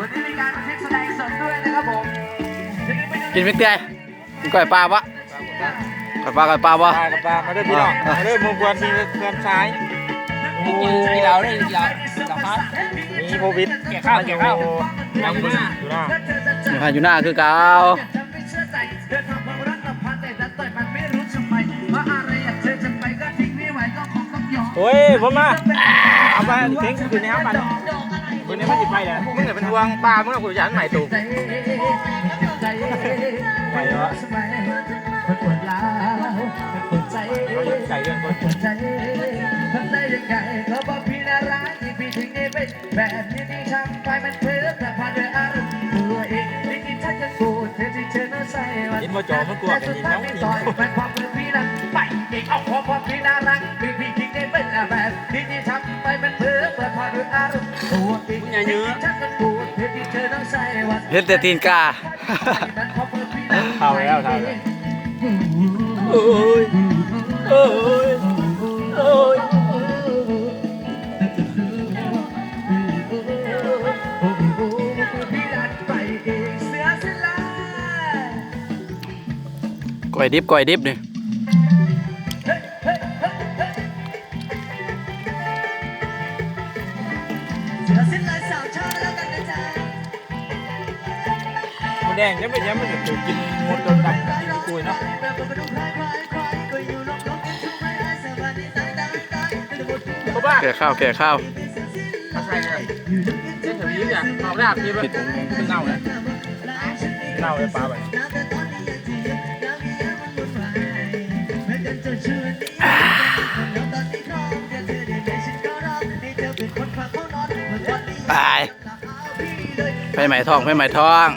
วันนี้มีการบันทึกแสดงสดด้วยนะครับผมกินไม่เตี้ยกินก้อยปลาปะก้อยปลาก้อยปลาปะปลากับปลามาเด้อพี่น้องมาเด้อมุมกวนทีมเพื่อนซ้ายกินกินเราได้กินเราเราครับมีโควิดเกี่ยวข้าวเกี่ยวข้าวยังอยู่หน้าอยู่หน้าอยู่หาอยู่หน้าคือเก่าไม่เชื่อใจเธอทำความรักกับพันแต่ดันต่อยมันไม่รู้ทำไมว่า อะไรอยากเธอจะไปก็ทิ้งไม่ไหวก็คงต้องยอมโอ้ยผมมาเอาไปทิ้งคืนนี้ครับมันคืนนี้มันจิไปเลยมึงเนี่ยเป็นทวงปลามึงเอากูยันใหม่ตูใจใจไปวะสมัยมันปวดร้าวมันปวดใจเขาอยู่ใจเรื่องคนปวดใจทำได้ยังไงเขาบอกพี่น่ารักที่พี่ถึงได้เป็นแบบนี้ที่ทำไปมันเพ้อแต่พาด้วยอารมณ์ตัวเองไม่คิดถ้าจะกูเธอที่เธอน่าใส่วันยินมาจอมันกลัวกันยินน้องยินต่อยมันความเป็นพี่นั้นไปเองเอาพอพอพี่น่ารักพี่พี่ถึงได้เป็นแบบนี้ที่าด้วยอารมณ์ตัวเองไม่คิดถ้าจะกูเธอที่เธอน่าใส่วันเห็นแต่ตีนกาเท่าแล้วเท่าแล้วโอ้ยโอ้ยโอ้ยก้อยดิบก้อยดิบนี่ มันแดงยังไม่ยังไม่ถึงกินหมดจนดำกุยเนาะเพราะว่าแก่ข้าวแก่ข้าวใช่เลยเส้นถึงยิ้มเนี่ยเอาได้พี่แบบเป็นเน่าเลยเน่าเลยปลาไป ไปไปไหม่ทองไปไหม่ทอง